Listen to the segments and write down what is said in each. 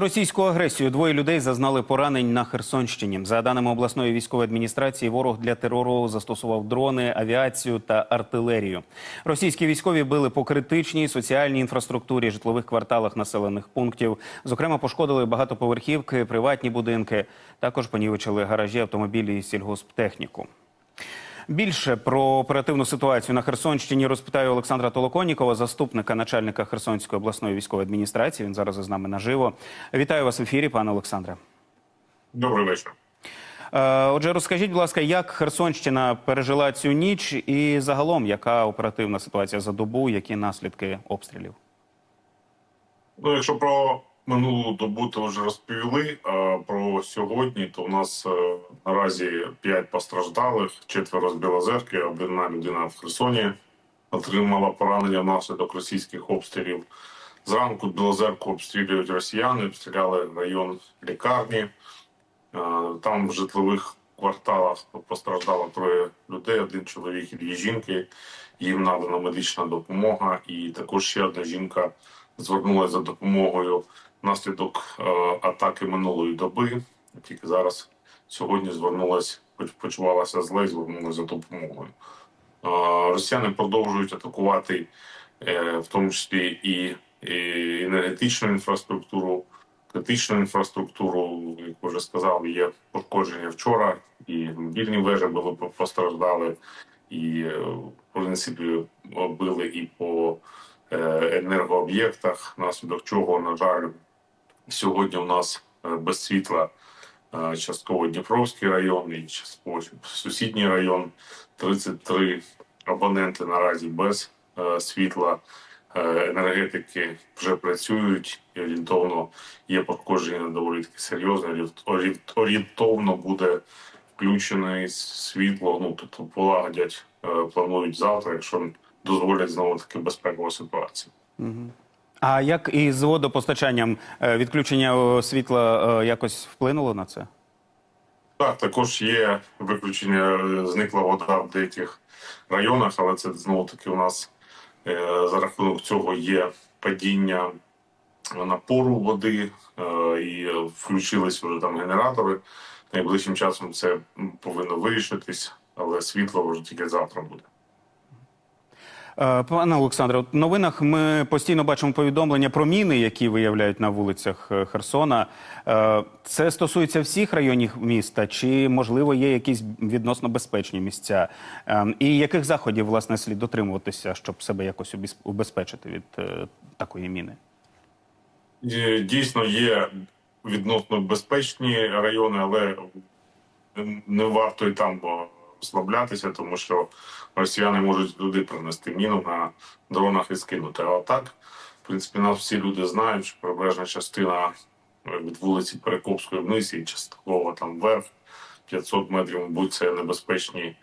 Російську агресію двоє людей зазнали поранень на Херсонщині. За даними обласної військової адміністрації, ворог для терору застосував дрони, авіацію та артилерію. Російські військові били по критичній соціальній інфраструктурі, житлових кварталах населених пунктів. Зокрема, пошкодили багатоповерхівки, приватні будинки. Також понівечили гаражі, автомобілі і сільгосптехніку. Більше про оперативну ситуацію на Херсонщині розпитаю Олександра Толоконікова, заступника начальника Херсонської обласної військової адміністрації. Він зараз із нами наживо. Вітаю вас в ефірі, пане Олександре. Добрий вечір. Е, Отже, розкажіть, будь ласка, як Херсонщина пережила цю ніч, і загалом яка оперативна ситуація за добу, які наслідки обстрілів? Ну, якщо про минулу добу то вже розповіли. А про сьогодні, то у нас е, наразі 5 постраждалих, четверо з Білозерки, одна людина в Херсоні отримала поранення внаслідок російських обстрілів. Зранку Білозерку обстрілюють росіяни, обстріляли район лікарні. Е, Там в житлових кварталах постраждало троє людей: один чоловік і дві жінки. Їм надана медична допомога, і також ще одна жінка звернулася за допомогою внаслідок е, атаки минулої доби. Тільки зараз сьогодні звернулась, почувалася зле, і звернулася за допомогою. Росіяни продовжують атакувати, е, в тому числі і, енергетичну інфраструктуру, критичну інфраструктуру. Як вже сказали, є пошкодження вчора, і мобільні вежі були по- постраждали, і е, в принципі били і по е, енергооб'єктах, внаслідок чого, на жаль, сьогодні у нас без світла частково Дніпровський район і частково сусідній район. 33 абоненти наразі без е, світла. Е, Енергетики вже працюють і орієнтовно є пошкодження доволі таки серйозне. Орієнт- орієнт- Орієнтовно буде включене світло. Ну тобто полагодять, е, планують завтра, якщо дозволять знову таки безпекова ситуація. А як із водопостачанням е, відключення е, світла е, якось вплинуло на це? Так, також є виключення, зникла вода в деяких районах, але це знову таки у нас за рахунок цього є падіння напору води і включились вже там генератори. Найближчим часом це повинно вирішитись, але світло вже тільки завтра буде. Е, Пане Олександре, в новинах ми постійно бачимо повідомлення про міни, які виявляють на вулицях е, Херсона. Е, Це стосується всіх районів міста, чи можливо є якісь відносно безпечні місця? І яких заходів власне слід дотримуватися, щоб себе якось убезпечити від такої міни? Дійсно є відносно безпечні райони, але не варто і там бо, розслаблятися, тому що росіяни можуть туди принести міну на дронах і скинути. А так, в принципі, нас всі люди знають, що прибережна частина е, від вулиці Перекопської вниз і частково там вверх. 500 метрів, мабуть, це небезпечні е,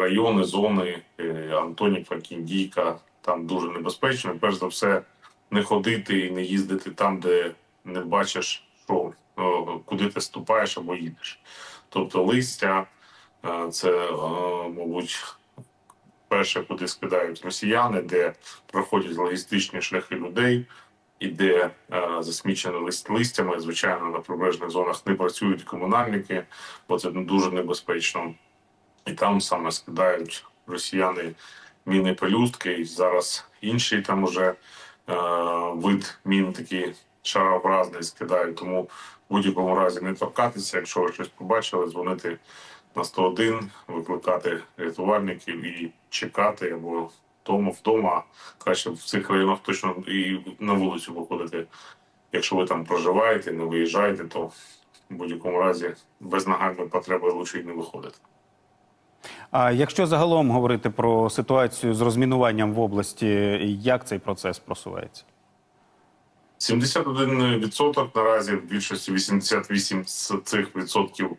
райони, зони е, Антонівка, Кіндійка. Там дуже небезпечно. Перш за все, не ходити і не їздити там, де не бачиш, що куди ти ступаєш або їдеш. Тобто листя це, е, мабуть, перше, куди скидають росіяни, де проходять логістичні шляхи людей, і де е, засмічено лист листями. Звичайно, на прибережних зонах не працюють комунальники, бо це дуже небезпечно. І там саме скидають росіяни міни пелюстки. І зараз інший там уже е, вид мін такий шарообразний скидають. Тому в будь-якому разі не торкатися. Якщо ви щось побачили, дзвонити на 101, викликати рятувальників і чекати або вдома вдома. Краще в цих районах точно і на вулицю виходити. Якщо ви там проживаєте, не виїжджаєте, то в будь-якому разі без нагальної потреби лучше й не виходити. А якщо загалом говорити про ситуацію з розмінуванням в області, як цей процес просувається? 71% наразі в більшості 88 з цих відсотків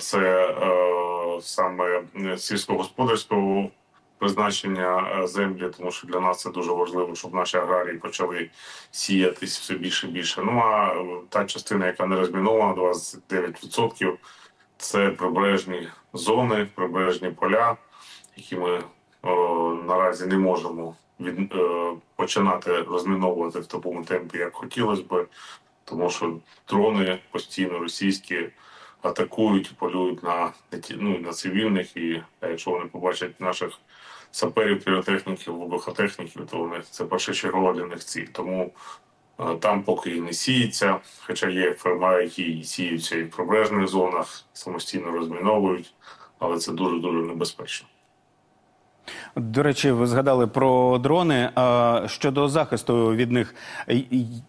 це е, саме сільськогосподарського призначення е, землі, тому що для нас це дуже важливо, щоб наші аграрії почали сіятись все більше і більше. Ну а е, та частина, яка не розмінована, 29%, це прибережні зони, прибережні поля, які ми о, наразі не можемо від, е, починати розміновувати в такому темпі, як хотілося би, тому що дрони постійно російські атакують, полюють на, ну, на цивільних, і е, якщо вони побачать наших саперів, піротехніків, вибухотехніків, то вони це першочергова для них ціль. Тому е, там поки і не сіється, хоча є ферма, які сіються і в прибережних зонах, самостійно розміновують, але це дуже дуже небезпечно. До речі, ви згадали про дрони. А щодо захисту від них,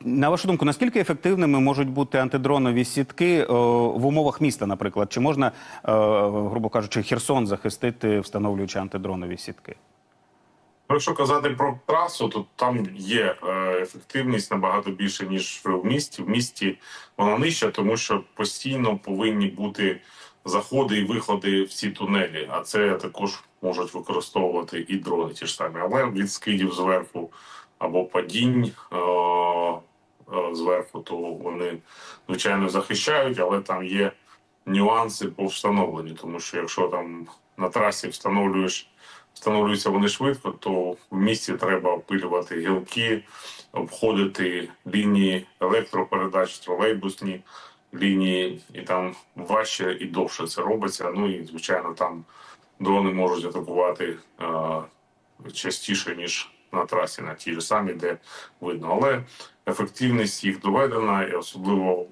на вашу думку, наскільки ефективними можуть бути антидронові сітки в умовах міста, наприклад? Чи можна, е, грубо кажучи, Херсон захистити, встановлюючи антидронові сітки? Якщо казати про трасу, то там є е, ефективність набагато більше ніж в місті. В місті вона нижча, тому що постійно повинні бути заходи і виходи в ці тунелі. А це також можуть використовувати і дрони ті ж самі. Але від скидів зверху або падінь е, е, зверху, то вони звичайно захищають, але там є нюанси по встановленню, тому що якщо там на трасі встановлюєш встановлюються вони швидко, то в місті треба опилювати гілки, обходити лінії електропередач, тролейбусні лінії, і там важче і довше це робиться. Ну і звичайно, там дрони можуть атакувати е, частіше ніж на трасі, на тій ж самій, де видно. Але ефективність їх доведена, і особливо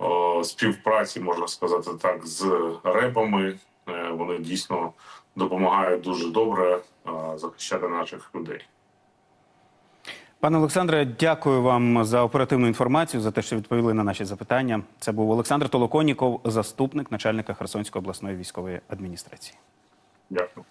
е, співпраці, можна сказати так, з репами. Е, Вони дійсно допомагають дуже добре е, захищати наших людей. Пане Олександре, дякую вам за оперативну інформацію, за те, що відповіли на наші запитання. Це був Олександр Толоконіков, заступник начальника Херсонської обласної військової адміністрації. Дякую.